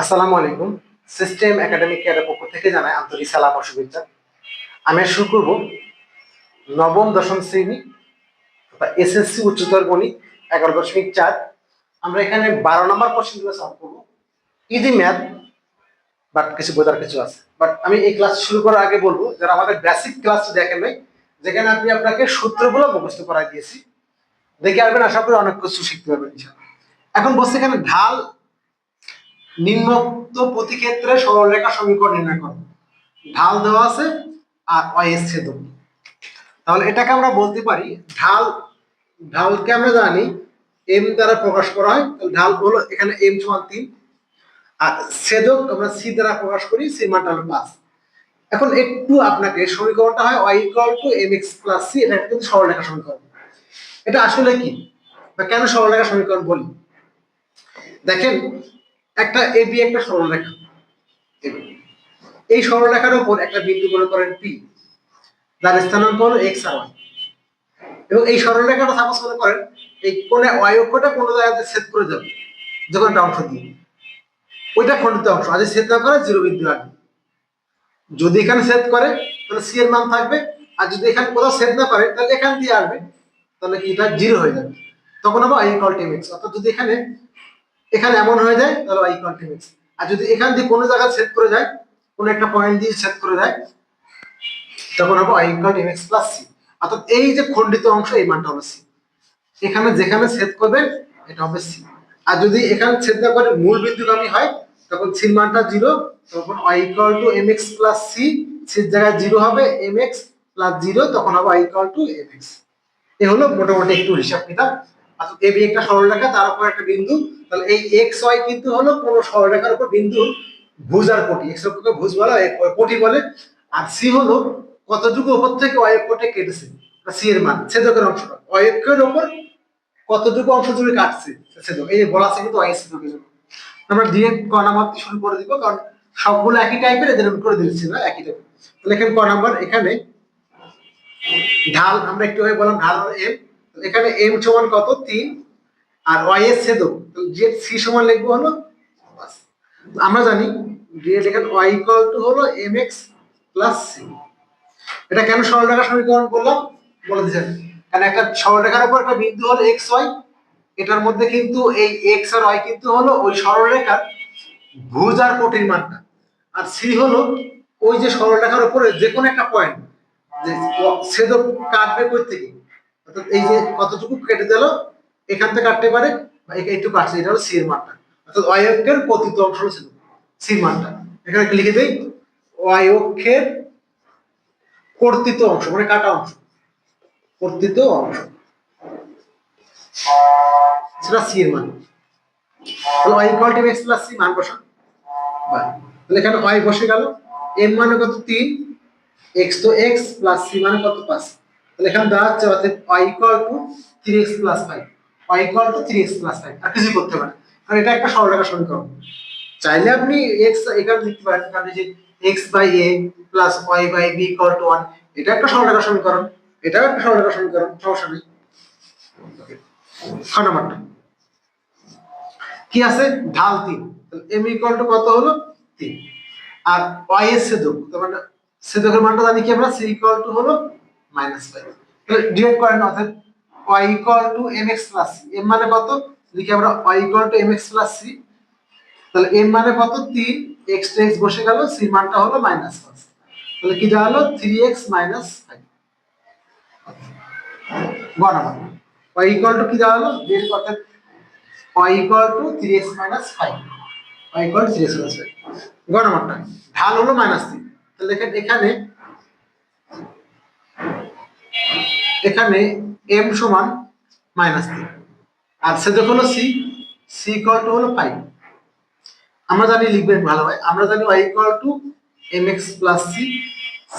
আসসালামু আলাইকুম। System academic কেয়ারের পক্ষ থেকে জানাই আন্তরিক সালাম ও শুভেচ্ছা। আমি শুরু করব নবম দশম শ্রেণি এসএসসি উচ্চতর গণিত এগারো দশমিক চার। আমরা এখানে বারো নম্বর কোশ্চেনগুলো সলভ করব। ইজি ম্যাথ বাট কিছু বোঝার কিছু আছে। বাট আমি এই ক্লাস শুরু করার আগে বলব, যারা আমাদের বেসিক ক্লাস দেখেন নাই, যেখানে আপনি আপনাকে সূত্রগুলো মুখস্থ করাই দিয়েছি, দেখে আসবেন, আশা করি অনেক কিছু শিখতে পারবেন এখন বলছে এখানে ঢাল নিম্নোক্ত প্রতি ক্ষেত্রে সরলরেখা সমীকরণ নির্ণয় করো। ঢাল দেওয়া আছে আর অয়েস ছেদক তাহলে এটাকে আমরা বলতে পারি, ঢাল, ঢালকে আমরা জানি এম দ্বারা প্রকাশ করা হয়। তাহলে ঢাল হলো এখানে এম সমান তিন। আর ছেদক আমরা সি দ্বারা প্রকাশ করি সি মানটা হলো পাঁচ। এখন একটু আপনাকে সমীকরণটা হয় Y equal to M X plus C এটা কিন্তু সরলরেখা সমীকরণ। এটা আসলে কি? বা কেন সরলরেখা সমীকরণ বলি? দেখেন একটা এবি একটা সরলরেখা। এই সরলরেখার উপর একটা বিন্দু মনে করেন পি যার স্থানাঙ্ক হলো এক্স আর ওয়াই এবং এই সরলরেখাটা সাপোজ মনে করেন, এই কোণে ওয়াই অক্ষটা কোনো জায়গাতে ছেদ করে যাবে, যখন একটা অংশ দিয়ে। ওইটা খণ্ডিত অংশ আজ ছেদ না করে জিরো বিন্দু আসবে যদি এখানে ছেদ করে, তাহলে সি এর মান থাকবে, আর যদি এখানে কোথাও ছেদ না করে, তাহলে এখান দিয়ে আসবে, তাহলে এটা জিরো হয়ে যাবে। তখন আবার আই ইকুয়াল টেম এক্স অর্থাৎ যদি এখানে এখানে এমন হয়ে যায়, তাহলে টেম এক্স আর যদি এখান দিয়ে কোনো জায়গায় ছেদ করে যায় কোনো একটা পয়েন্ট দিয়ে ছেদ করে যায় তখন হবে আই ইকুয়াল টেম এক্স প্লাস সি অর্থাৎ এই যে খণ্ডিত অংশ, এই মানটা হবে সি এখানে যেখানে ছেদ করবেন এটা হবে সি আর যদি এখানে ছেদ না করে, মূল বিন্দুগামী হয়, তখন সির মানটা জিরো তখন I equal to M X plus C সির জায়গায় জিরো হবে এম এক্স প্লাস জিরো তখন হবে i equal to m x এ হলো মোটামুটি একটু হিসাব কিতাব অর্থাৎ এ বি একটা সরলরেখা, তার উপর একটা বিন্দু তাহলে এই এক্স ওয়াই কিন্তু হলো কোন সরলরেখার উপর বিন্দু ভুজ আর কোটি। এক্স অক্ষকে ভুজ বলা হয় কোটি বলে। আর সি হলো কতটুকু উপর থেকে ওয়াই কোটে কেটেছে? সি এর মান, ছেদকের অংশটা ওয়াই অক্ষের উপর কতটুকু অংশ জুড়ে কাটছে? ছেদক। এই যে বলা আছে কিন্তু ওয়াই ছেদকের জন্য। আমরা ডিরেক্ট ক নাম্বার দিয়ে শুরু করে দিব, কারণ সবগুলো একই টাইপের এদের করে দিচ্ছি না, একই টাইপের তাহলে এখানে ক নাম্বার, এখানে ঢাল, আমরা একটু আগে বললাম ঢাল এম এখানে এম সমান কত? তিন। আর ওয়াই এর ছেদক। যে সি সমান লিখব হলো আমরা জানি ডিরেক্ট এখানে ওয়াই ইকুয়াল টু হলো এম এক্স প্লাস সি এটা কেন সরলরেখা সমীকরণ করলাম? বলে দিচ্ছেন। কারণ একটা সরলরেখার উপর একটা বিন্দু হলো এক্স ওয়াই এটার মধ্যে কিন্তু এই এক্স আর ওয়াই কিন্তু হলো ওই সরলরেখার ভুজ আর কোটির মানটা। আর সি হলো ওই যে সরলরেখার উপরে যে কোনো একটা পয়েন্ট যে ছেদক কাটবে কই থেকে? অর্থাৎ এই যে কতটুকু কেটে দিল? এখান থেকে কাটতে পারে এইটুকু কাটছে এটা হলো সি এর মানটা। অর্থাৎ ওয়াই অক্ষের পতিত অংশ ছেদক মানটা। এখানে লিখে দেই? ওয়াই অক্ষের কর্তিত অংশ মানে কাটা অংশ। কর্তিত অংশ। সেটা সি এর মান। তাহলে y equal to plus c মান বসান। বাই তাহলে এখানে ওয়াই বসে গেল। এম মানে কত? তিন। এক্স তো এক্স প্লাস সি মানে কত? পাঁচ। তাহলে এখানে দেওয়া হচ্ছে অর্থাৎ y equal to three x plus five y equal to plus আর করতে কারণ এটা একটা সরলরেখা সমীকরণ। চাইলে আপনি এক্স এখানে লিখতে পারেন কারণ যে x by a plus y by b equal to one এটা একটা সরলরেখা সমীকরণ। এটাও একটা সরলরেখা সমীকরণ, সমস্যা নেই। কি আছে? ঢাল তিন। এম ইকুয়াল টু কত হলো? তিন। আর ওয়াই এর ছেদক, তার মানে ছেদকের মানটা জানি কি আমরা? সি ইকুয়াল টু হলো মাইনাস ফাইভ ডিরেক্ট করেন অর্থাৎ y equal to x plus c m মানে কত? লিখি আমরা y equal to x plus c তাহলে এম মানে কত? তিন এক্স টু এক্স বসে গেল সি মানটা হলো মাইনাস পাঁচ তাহলে কি দাঁড়াল থ্রি এক্স মাইনাস ফাইভ গণনা ওয়াই ইকুয়াল টু কি দাঁড়াল ডিরেক্ট অর্থাৎ y equal to 3x minus 5 y equal to 3x minus 5 গড় নাম্বারটা ঢাল হলো মাইনাস তিন তাহলে এখানে এখানে m সমান মাইনাস তিন আর সেদক হলো সি সি equal টু হলো 5 আমরা জানি লিখবেন ভালো হয় আমরা জানি y to m x plus c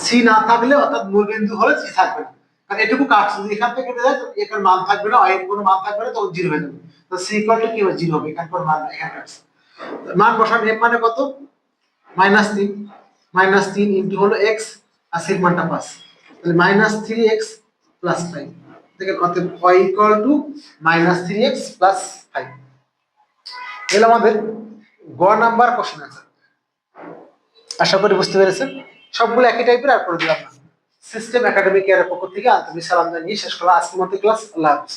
c না থাকলে অর্থাৎ মূল বিন্দু হলে c থাকবে না। কারণ এটুকু কাটছে যদি এখান থেকে কেটে যায় তো এখানে মান থাকবে না এর কোনো মান থাকবে না, তখন জিরো হয়ে যাবে। তো c ইকুয়াল টু কি হবে? জিরো হবে। এখানে কোনো মান এখানে কাটছে মান বসান m মানে কত? মাইনাস তিন মাইনাস তিন ইন্টু হলো এক্স আর সির পাঁচ তাহলে minus three x plus five দেখেন অতএব y equal to minus three x plus five এলো আমাদের গ নাম্বার কোশ্চেন আছে আশা করি বুঝতে পেরেছেন? সবগুলো একই টাইপের আর করে দিলাম। সিস্টেম একাডেমিক এর পক্ষ থেকে আন্তরিক সালাম জানিয়ে শেষ করলাম। আজকের মতো ক্লাস আল্লাহ হাফিজ।